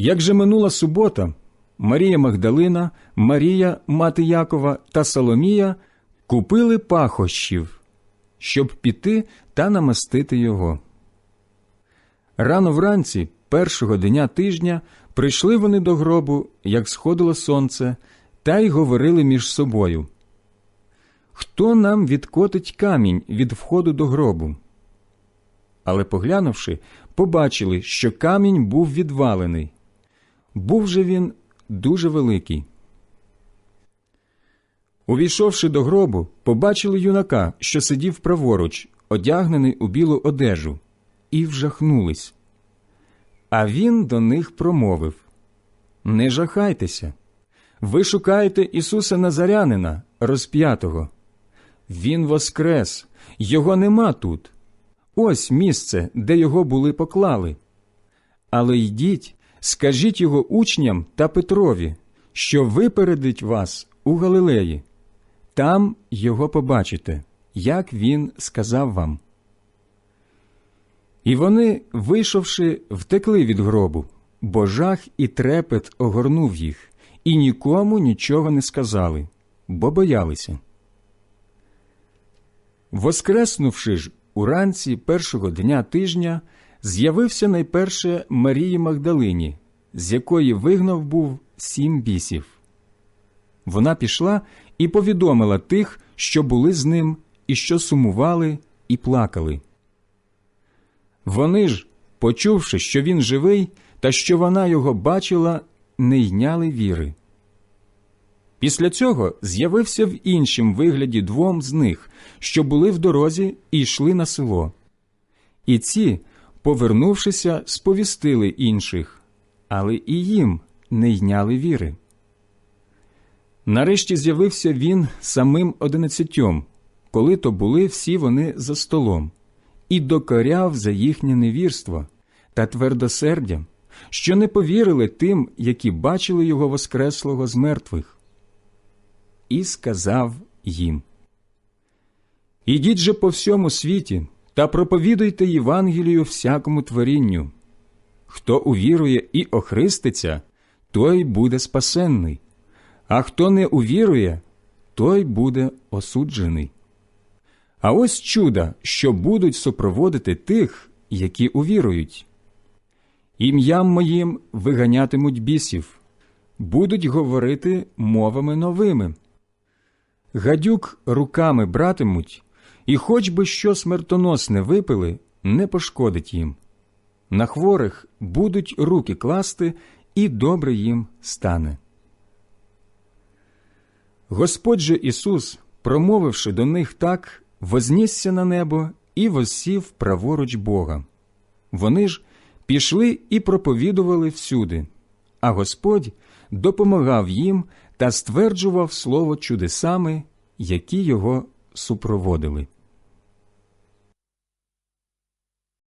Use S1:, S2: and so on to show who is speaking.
S1: Як же минула субота, Марія Магдалина, Марія, мати Якова та Соломія купили пахощів, щоб піти та намастити його. Рано вранці, першого дня тижня, прийшли вони до гробу, як сходило сонце, та й говорили між собою. Хто нам відкотить камінь від входу до гробу? Але, поглянувши, побачили, що камінь був відвалений. Був же він дуже великий. Увійшовши до гробу, побачили юнака, що сидів праворуч, одягнений у білу одежу, і вжахнулись. А він до них промовив Не жахайтеся. Ви шукаєте Ісуса Назарянина, розп'ятого. Він воскрес, його нема тут. Ось місце, де його були поклали. Але йдіть, скажіть його учням та Петрові, що випередить вас у Галилеї. Там його побачите, як він сказав вам. І вони, вийшовши, втекли від гробу, бо жах і трепет огорнув їх, і нікому нічого не сказали, бо боялися. Воскреснувши ж уранці першого дня тижня, з'явився найперше Марії Магдалині, з якої вигнав був сім бісів. Вона пішла і повідомила тих, що були з ним, і що сумували і плакали. Вони ж, почувши, що він живий, та що вона його бачила, не йняли віри. Після цього з'явився в іншім вигляді двом з них, що були в дорозі і йшли на село. І ці, повернувшися, сповістили інших, але і їм не йняли віри. Нарешті з'явився він самим одинадцятьом, коли то були всі вони за столом, і докоряв за їхнє невірство та твердосердя, що не повірили тим, які бачили його воскреслого з мертвих і сказав їм: Ідіть же по всьому світі та проповідуйте Євангелію всякому творінню. Хто увірує і охриститься, той буде спасенний, а хто не увірує, той буде осуджений. А ось чуда, що будуть супроводити тих, які увірують. Ім'ям моїм виганятимуть бісів, будуть говорити мовами новими гадюк руками братимуть, і хоч би що смертоносне випили, не пошкодить їм. На хворих будуть руки класти, і добре їм стане. Господь же Ісус, промовивши до них так, вознісся на небо і воссів праворуч Бога. Вони ж пішли і проповідували всюди, а Господь допомагав їм та стверджував слово чудесами, які його супроводили.